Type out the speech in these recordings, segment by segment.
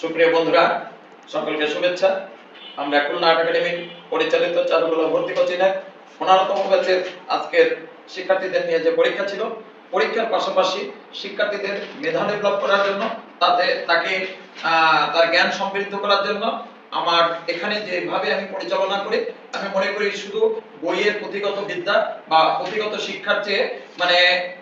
সুপ্রিয় বন্ধুরা, সকলকে শুভেচ্ছা। আমরা খুলনা আর্ট একাডেমি পরিচালিত চারুকলা ভর্তি কোচিংয়ের পনেরোতম ব্যাচের আজকের শিক্ষার্থীদের নিয়ে যে পরীক্ষা ছিল, পরীক্ষার পাশাপাশি শিক্ষার্থীদের মেধা ডেভেলপ করার জন্য, তাতে তাকে তার জ্ঞান সমৃদ্ধ করার জন্য আমার এখানে যেভাবে আমি পরিচালনা করি আমি মনে করি শুধু বইয়ের পুঁথিগত বিদ্যা বা পুঁথিগত শিক্ষার চেয়ে মানে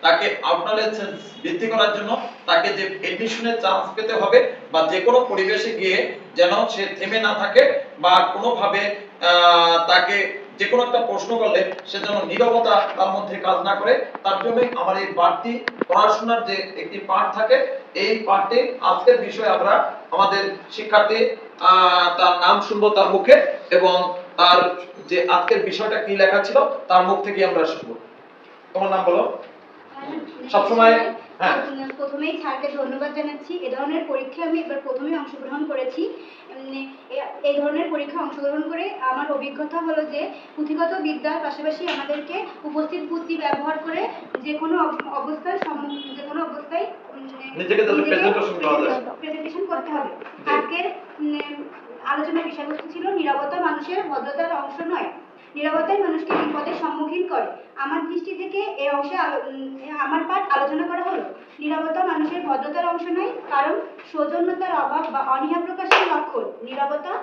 তাকে আউটনলেজ বৃদ্ধি করার জন্য তাকে যে এডমিশনের চান্স পেতে হবে বা যে কোনো পরিবেশে গিয়ে যেন সে থেমে না থাকে বা কোনোভাবে তাকে যে কোনো একটা প্রশ্ন করলে সে যেন নীরবতা তার মধ্যে কাজ না করে, তার জন্যই আমার এই বাড়তি পড়াশোনার যে একটি পাঠ থাকে, এই পাঠে আজকের বিষয়ে আমরা আমাদের শিক্ষার্থী তার নাম শুনব তার মুখে এবং তার যে আজকের বিষয়টা কি লেখা ছিল তার মুখ থেকে আমরা শুনব। তোমার নাম বলো? সবসময় হ্যাঁ। প্রথমেই স্যারকে ধন্যবাদ জানাচ্ছি। এ ধরনের পরীক্ষায় আমি এবার প্রথমেই অংশগ্রহণ করেছি। এই ধরনের পরীক্ষা অংশগ্রহণ করে আমার অভিজ্ঞতা হলো যে পুঁথিগত বিদ্যার পাশাপাশি আমাদেরকে উপস্থিত বুদ্ধি ব্যবহার করে যে কোনো অব- অবস্থায় সম্মুখ- যে কোনো অবস্থায়। প্রেজেন্টেশন করতে হবে। আজকের আলোচনার বিষয়বস্তু ছিল নিরাপত্তা মানুষের ভদ্রতার অংশ নয়। নিরাপত্তাই মানুষকে বিপদের সম্মুখীন করে। আমার দৃষ্টি থেকে এই অংশে আমার পাঠ আলোচনা করা হলো। নিরাপত্তা মানুষের ভদ্রতার অংশ নয়, কারণ সৌজন্যতার অভাব বা অনীহা প্রকাশের লক্ষণ। নিরাপত্তা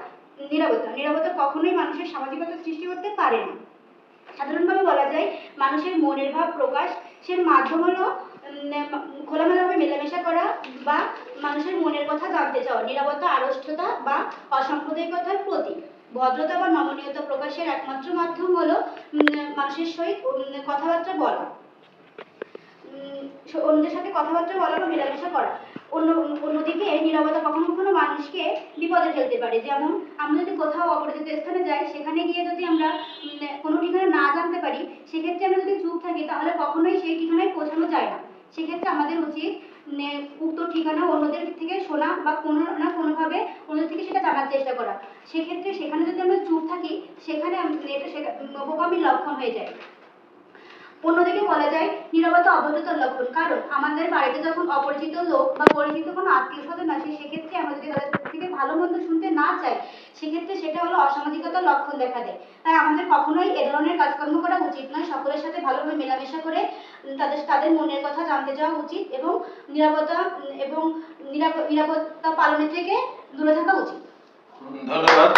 নিরাপত্তা নিরাপত্তা কখনোই মানুষের সামাজিকতা সৃষ্টি করতে পারে না। সাধারণভাবে বলা যায়, মানুষের মনের ভাব প্রকাশ, সে মাধ্যম হলো খোলামেলাভাবে মেলামেশা করা বা মানুষের মনের কথা জানতে চাওয়া নিরাপত্তা আড়ষ্টতা বা অসাম্প্রদায়িকতার প্রতীক। ভদ্রতা বা নমনীয়তা প্রকাশের একমাত্র মাধ্যম হলো মানুষের সহিত কথাবার্তা বলা। অন্যদের সাথে কথাবার্তা বলা বা মেলামেশা করা। অন্য, অন্যদিকে নিরাপত্তা কখনো কখনো মানুষকে বিপদে ফেলতে পারে। যেমন, আমরা যদি কোথাও অপরিচিত স্থানে যাই, সেখানে গিয়ে যদি আমরা কোনো ঠিকানা না জানতে পারি, সেক্ষেত্রে আমরা যদি চুপ থাকি, তাহলে কখনোই সেই ঠিকানায় পৌঁছানো যায় না। সেক্ষেত্রে আমাদের উচিত উক্ত ঠিকানা অন্যদের থেকে শোনা বা কোনো না কোনোভাবে অন্যদের থেকে সেটা জানার চেষ্টা করা। সেক্ষেত্রে সেখানে যদি আমরা চুপ থাকি, সেখানে সেটা বোকামির লক্ষণ হয়ে যায়। অন্যদিকে বলা যায়, নিরবতা অভদ্রতার লক্ষণ। কারণ আমাদের বাড়িতে যখন অপরিচিত লোক বা পরিচিত কোনো আত্মীয় স্বজন আসে, সেক্ষেত্রে আমরা যদি তাদের থেকে ভালো মন্দ শুনতে না চাই, সেক্ষেত্রে সেটা হলো অসামাজিকতার লক্ষণ দেখা দেয়। তাই আমাদের কখনোই এ ধরনের কাজকর্ম করা উচিত নয়। সকলের সাথে ভালোভাবে মেলামেশা করে তাদের তাদের মনের কথা জানতে যাওয়া উচিত এবং নিরাপত্তা এবং নিরাপত্তা পালনের থেকে দূরে থাকা উচিত। ধন্যবাদ।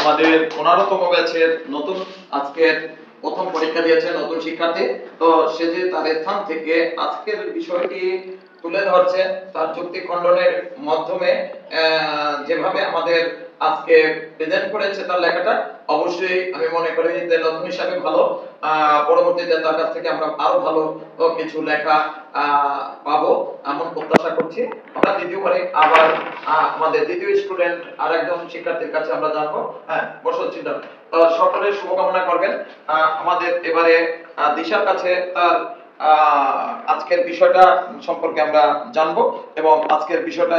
আমাদের পনেরোতম ব্যাচের নতুন। আজকের প্রথম পরীক্ষা দিয়েছে নতুন শিক্ষার্থী। তো সে যে তার স্থান থেকে আজকের বিষয়টি তুলে ধরছে, তার যুক্তি খণ্ডনের মাধ্যমে যেভাবে আমাদের আজকে প্রেজেন্ট করেছে তার লেখাটা, অবশ্যই আমি মনে করি যে নতুন হিসাবে ভালো। পরবর্তীতে তার কাছ থেকে আমরা আরও ভালো কিছু লেখা পাবো এমন প্রত্যাশা করছি। আমরা দ্বিতীয়বারে আবার আমাদের দ্বিতীয় স্টুডেন্ট আর একজন শিক্ষার্থীর কাছে আমরা জানব। হ্যাঁ বসো চিন্তা সকলের শুভকামনা করবেন। আমাদের এবারে দিশার কাছে তার আজকের বিষয়টা সম্পর্কে আমরা জানব এবং আজকের বিষয়টা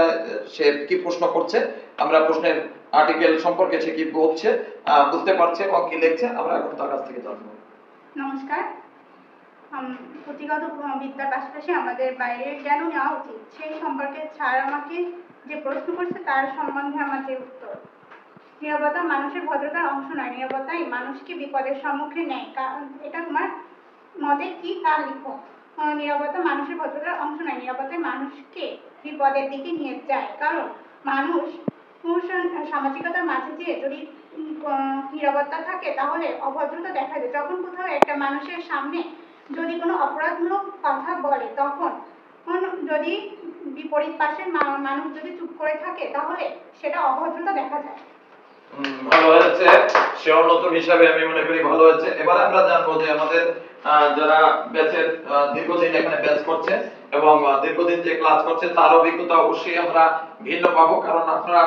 সে কি প্রশ্ন করছে, আমরা প্রশ্নের আর্টিকেল সম্পর্কে সে কি বলছে বুঝতে পারছে এবং কি লিখছে, আমরা এখন তার কাছ থেকে জানব। নমস্কার। পুঁথিগত বিদ্যার পাশাপাশি আমাদের বাইরের জ্ঞানও নেওয়া উচিত। সেই সম্পর্কে স্যার আমাকে যে প্রশ্ন করছে, তার সম্বন্ধে আমার যে উত্তর। নিরাপত্তা মানুষের ভদ্রতার অংশ নয়। নিরাপত্তাই মানুষকে বিপদের সম্মুখীন নেয়। এটা তোমার মতে কি? তা লিখো। নিরাপত্তা মানুষের ভদ্রতার অংশ নয়। নিরাপত্তায় মানুষকে বিপদের দিকে নিয়ে যায়। কারণ মানুষ সামাজিকতার মাঝে দিয়ে যদি নিরাপত্তা থাকে, তাহলে অভদ্রতা দেখা যায়। যখন কোথাও একটা মানুষের সামনে যদি কোনো অপরাধমূলক কথা বলে, তখন যদি বিপরীত পাশের মানুষ যদি চুপ করে থাকে, তাহলে সেটা অভদ্রতা দেখা যায়। ভালো হয়েছে। সেও নতুন হিসাবে আমি মনে করি ভালো হয়েছে। এবার আমরা জানব যে আমাদের যারা ব্যাচের দীর্ঘদিন এখানে ব্যাচ করছে এবং দীর্ঘদিন যে ক্লাস করছে, তার অভিজ্ঞতা অবশ্যই আমরা ভিন্ন পাবো কারণ আপনারা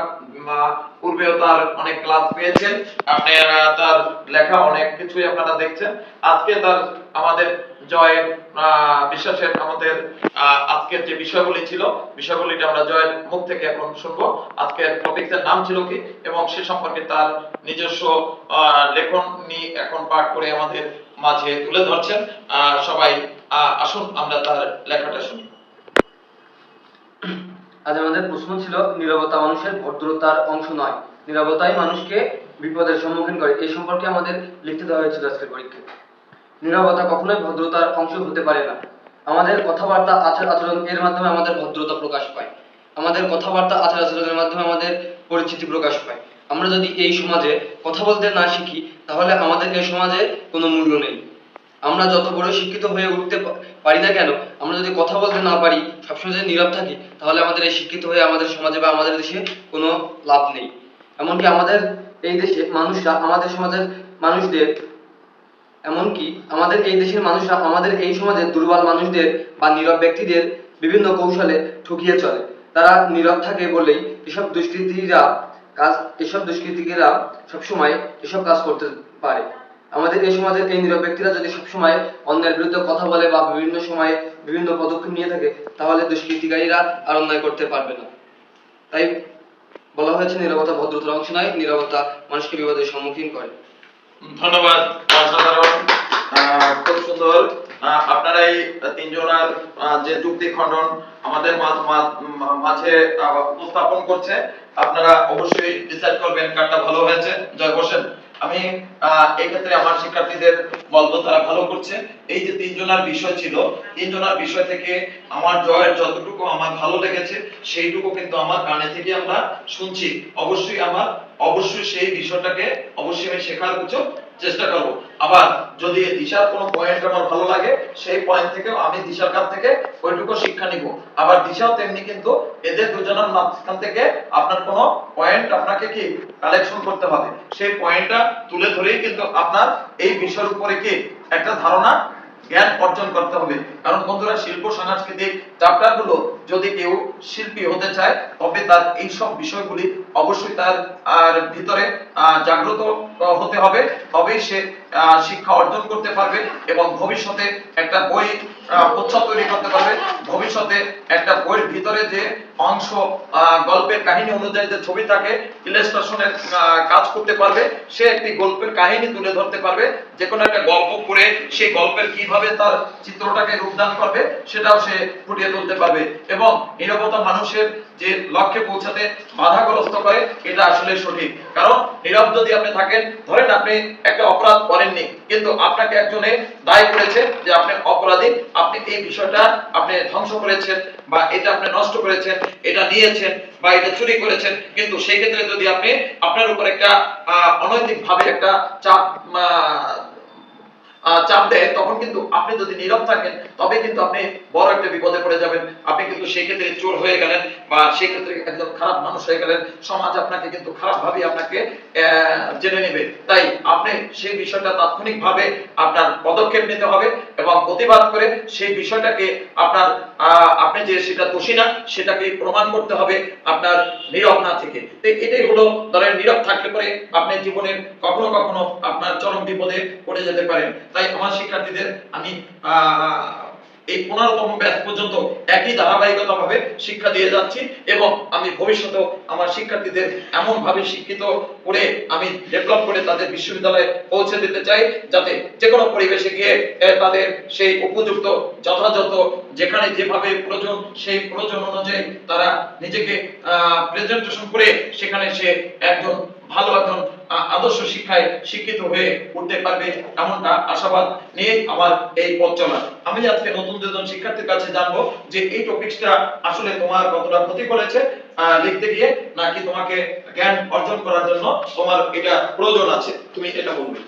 পূর্বেও তার অনেক ক্লাস পেয়েছেন আপনারা তার লেখা অনেক কিছুই আপনারা দেখছেন। আজকে তার আমাদের জয় আহ, বিশ্বাসের আমাদের আজকের যে বিষয়গুলি ছিল বিষয়গুলিটা আমরা জয়ের মুখ থেকে এখন শুনব। আজকের টপিকসের নাম ছিল কি এবং সে সম্পর্কে তার নিজস্ব লেখন এখন পাঠ করে আমাদের মাঝে তুলে ধরছেন। সবাই আসুন আমরা তার লেখাটা শুনি। আজ আমাদের প্রশ্ন ছিল, নীরবতা মানুষের ভদ্রতার অংশ নয়। নীরবতাই মানুষকে বিপদের সম্মুখীন করে। এই সম্পর্কে আমাদের লিখতে দেওয়া হয়েছিল আজকের পরীক্ষায়। নীরবতা কখনোই ভদ্রতার অংশ হতে পারে না। আমাদের কথাবার্তা, আচার আচরণ এর মাধ্যমে আমাদের ভদ্রতা প্রকাশ পায়। আমাদের কথাবার্তা, আচার আচরণের মাধ্যমে আমাদের পরিচিতি প্রকাশ পায়। আমরা যদি এই সমাজে কথা বলতে না শিখি, তাহলে আমাদের এই সমাজে কোনো মূল্য নেই। আমরা যত বড় শিক্ষিত হয়ে উঠতে পারি না কেন, আমরা যদি কথা বলতে না পারি, সবসময় যদি নীরব থাকি, তাহলে আমাদের এই শিক্ষিত হয়ে আমাদের সমাজে বা আমাদের দেশে কোনো লাভ নেই। এমনকি আমাদের এই দেশে মানুষরা, আমাদের সমাজের মানুষদের, এমনকি আমাদের এই দেশের মানুষরা, আমাদের এই সমাজের দুর্বল মানুষদের বা নীরব ব্যক্তিদের বিভিন্ন কৌশলে ঠকিয়ে চলে। তারা নীরব থাকে বলেই এসব দুষ্কৃতীরা কাজ, এসব দুষ্কৃতীরা সবসময় এসব কাজ করতে পারে। আমাদের এই সমাজের নীরব ব্যক্তিরা যদি সবসময় অন্যের বিরুদ্ধে কথা বলে বা বিভিন্ন সময়ে বিভিন্ন পদক্ষেপ নিয়ে থাকে, তাহলে দুষ্কৃতিকারীরা আর অন্যায় করতে পারবে না। তাই বলা হয়েছে, নীরবতা ভদ্রতার অংশ নয়, নীরবতা মানুষকে বিপদের সম্মুখীন করে। ধন্যবাদ খুব সুন্দর। আপনারা এই তিনজনার যে যুক্তি খণ্ডন আমাদের মাঝে উপস্থাপন করছে, আপনারা অবশ্যই ডিসাইড করবেন কারটা ভালো হয়েছে। জয় বসেন আমি আহ, এই ক্ষেত্রে আমার শিক্ষার্থীদের বলব তারা ভালো করছে। এই যে তিনজনার বিষয় ছিল তিনজনার বিষয় থেকে আমার জয়ের যতটুকু আমার ভালো লেগেছে সেইটুকু কিন্তু আমার কানে থেকে আমরা শুনছি। অবশ্যই আমার অবশ্যই সেই বিষয়টাকে অবশ্যই আমি শেখার কিছু চেষ্টা করব। আবার যদি দিশার কোনো পয়েন্ট আমার ভালো লাগে, সেই পয়েন্ট থেকে আমি দিশার কাছ থেকে ওইটুকু শিক্ষা নিব। আবার দিশাও তেমনি কিন্তু এদের দুজনের মাঝখান থেকে আপনার কোনো পয়েন্ট আপনাকে কি কালেকশন করতে হবে? সেই পয়েন্টটা তুলে ধরেই কিন্তু আপনার এই বিষয়ের উপরে কি একটা ধারণা জ্ঞান অর্জন করতে হবে। কারণ বন্ধুরা, শিল্প, সাংস্কৃতিক চ্যাপ্টারগুলো যদি কেউ শিল্পী হতে চায়, তবে তার এই সব বিষয়গুলি অবশ্যই তার, আর ভিতরে জাগ্রত হতে হবে। তবেই সে শিক্ষা অর্জন করতে পারবে এবং ভবিষ্যতে একটা বই প্রচ্ছদ তৈরি করতে পারবে। ভবিষ্যতে একটা বইয়ের ভিতরে যে অংশ গল্পের কাহিনী অনুযায়ী যে ছবি থাকে, ইলাস্ট্রেশনের কাজ করতে পারবে। সে একটি গল্পের কাহিনী তুলে ধরতে পারবে। যে কোনো একটা গল্প করে সেই গল্পের কীভাবে তার চিত্রটাকে রূপদান করবে, সেটাও সে ফুটিয়ে তুলতে পারবে। এবং নিরবতা মানুষের যে লক্ষ্যে পৌঁছাতে বাধাগ্রস্ত করে, এটা আসলে সঠিক। কারণ নীরব যদি আপনি থাকেন, ধরেন আপনি একটা অপরাধ করেননি, কিন্তু আপনাকে একজনে দায় করেছে যে আপনি অপরাধী, আপনি এই বিষয়টা আপনি ধ্বংস করেছেন বা এটা আপনি নষ্ট করেছেন, এটা নিয়েছেন বা এটা চুরি করেছেন, কিন্তু সেই ক্ষেত্রে যদি আপনি আপনার উপর একটা অনৈতিক ভাবে একটা চাপ চাপ দেয়, তখন কিন্তু আপনি যদি নীরব থাকেন, তবে কিন্তু আপনি বড় একটা বিপদে পড়ে যাবেন। আপনি কিন্তু সেই ক্ষেত্রে চোর হয়ে গেলেন বা সেই ক্ষেত্রে একদম খারাপ মানুষ হয়ে গেলেন। সমাজ আপনাকে কিন্তু খারাপ ভাবে আপনাকে জেনে নেবে। তাই আপনি সেই বিষয়টা তাৎক্ষণিকভাবে আপনার পদক্ষেপ নিতে হবে এবং প্রতিবাদ করে সেই বিষয়টাকে আপনার আপনি যে সেটা দোষী না, সেটাকে প্রমাণ করতে হবে আপনার নীরব না থেকে। এটাই হলো, ধরেন নীরব থাকলে পরে আপনি জীবনের কখনো কখনো আপনার চরম বিপদে পড়ে যেতে পারেন। তাই আমার শিক্ষার্থীদের আমি এই পনেরোতম ব্যাচ পর্যন্ত একই ধারাবাহিকতা ভাবে শিক্ষা দিয়ে যাচ্ছি এবং আমি ভবিষ্যতেও আমার শিক্ষার্থীদের এমন ভাবে শিক্ষিত করে আমি ডেভেলপ করে তাদের বিশ্ববিদ্যালয়ে পৌঁছে দিতে চাই, যাতে যে কোনো পরিবেশে গিয়ে তাদের সেই উপযুক্ত যথাযথ যেখানে যেভাবে প্রয়োজন, সেই প্রয়োজন অনুযায়ী তারা নিজেকে প্রেজেন্টেশন করে সেখানে সে একজন, ভালো একজন আদর্শ শিক্ষায় শিক্ষিত হয়ে উঠতে পারবে এমনটা আশাবাদ নিয়ে আমার এই পথ চলা। আমি আজকে নতুন দুজন শিক্ষার্থীর কাছে জানব যে এই টপিকসটা আসলে তোমার কতটা ক্ষতি করেছে লিখতে গিয়ে নাকি তোমাকে জ্ঞান অর্জন করার জন্য তোমার এটা প্রয়োজন আছে। তুমি এটা বলবে।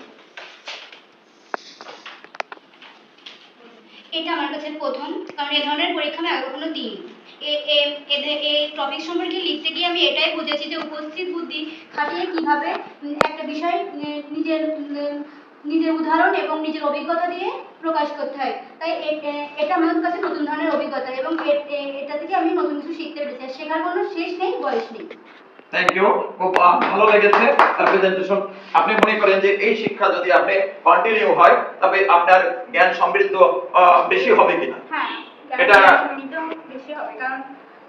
এটা আমার কাছে প্রথম, কারণ এ ধরনের পরীক্ষা আমি আগে কখনো দিইনি। এ- এ- এদের এই টপিক সম্পর্কে লিখতে গিয়ে আমি এটাই বুঝেছি যে উপস্থিত বুদ্ধি খাটিয়ে কীভাবে একটা বিষয় নিজের নিজের উদাহরণ এবং নিজের অভিজ্ঞতা দিয়ে প্রকাশ করতে হয়। তাই এটা আমার কাছে নতুন ধরনের অভিজ্ঞতা এবং এটা থেকে আমি নতুন কিছু শিখতে পেরেছি আর শেখার কোনো শেষ নেই বয়স নেই। থ্যাংক ইউ খুব ভালো লেগেছে তার প্রেজেন্টেশন আপনি মনে করেন যে এই শিক্ষা যদি আপনি কন্টিনিউ হয় তবে আপনার জ্ঞান সমৃদ্ধ বেশি হবে কিনা? হ্যাঁ। এটা- জ্ঞান বেশি হবে কারণ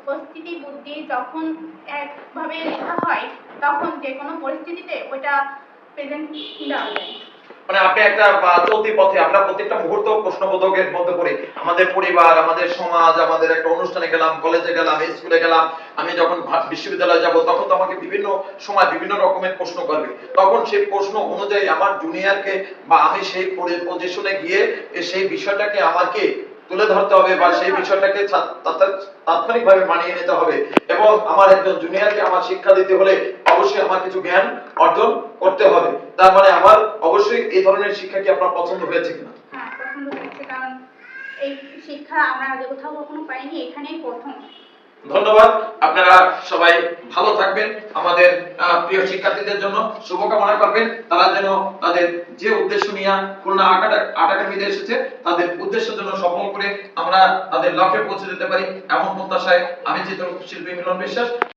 উপস্থিতি বুদ্ধি যখন একভাবে লেখা হয় তখন যে কোনো পরিস্থিতিতে ওটা প্রেজেন্ট দেওয়া যায় মানে আপনি একটা চলতি পথে আমরা প্রত্যেকটা মুহূর্ত প্রশ্নবোধকের মধ্যে পড়ি। আমাদের পরিবার আমাদের সমাজ আমাদের একটা অনুষ্ঠানে গেলাম কলেজে গেলাম স্কুলে গেলাম আমি যখন বিশ্ববিদ্যালয়ে যাব তখন তো আমাকে বিভিন্ন সময় বিভিন্ন রকমের প্রশ্ন করবে। তখন সেই প্রশ্ন অনুযায়ী আমার জুনিয়রকে বা আমি সেই পজিশনে গিয়ে সেই বিষয়টাকে আমাকে তুলে ধরতে হবে বা সেই বিষয়টাকে তাৎক্ষণিক ভাবে মানিয়ে নিতে হবে। এবং আমার একজন জুনিয়রকে আমার শিক্ষা দিতে হলে অবশ্যই আমার কিছু জ্ঞান অর্জন করতে হবে। তার মানে আমার অবশ্যই এই ধরনের শিক্ষা কি আপনার পছন্দ হয়েছে কিনা? হ্যাঁ পছন্দ হয়েছে, কারণ এই শিক্ষা আমরা আগে কোথাও কখনো পাইনি, এখানেই প্রথম। ধন্যবাদ। আপনারা সবাই ভালো থাকবেন। আমাদের প্রিয় শিক্ষার্থীদের জন্য শুভকামনা করবেন। তারা যেন তাদের যে উদ্দেশ্য নিয়ে খুলনা আর্ট একাডেমিতে এসেছে, তাদের উদ্দেশ্য জন্য সফল করে আমরা তাদের লক্ষ্যে পৌঁছে দিতে পারি, এমন প্রত্যাশায় আমি চিত্রশিল্পী মিলন বিশ্বাস।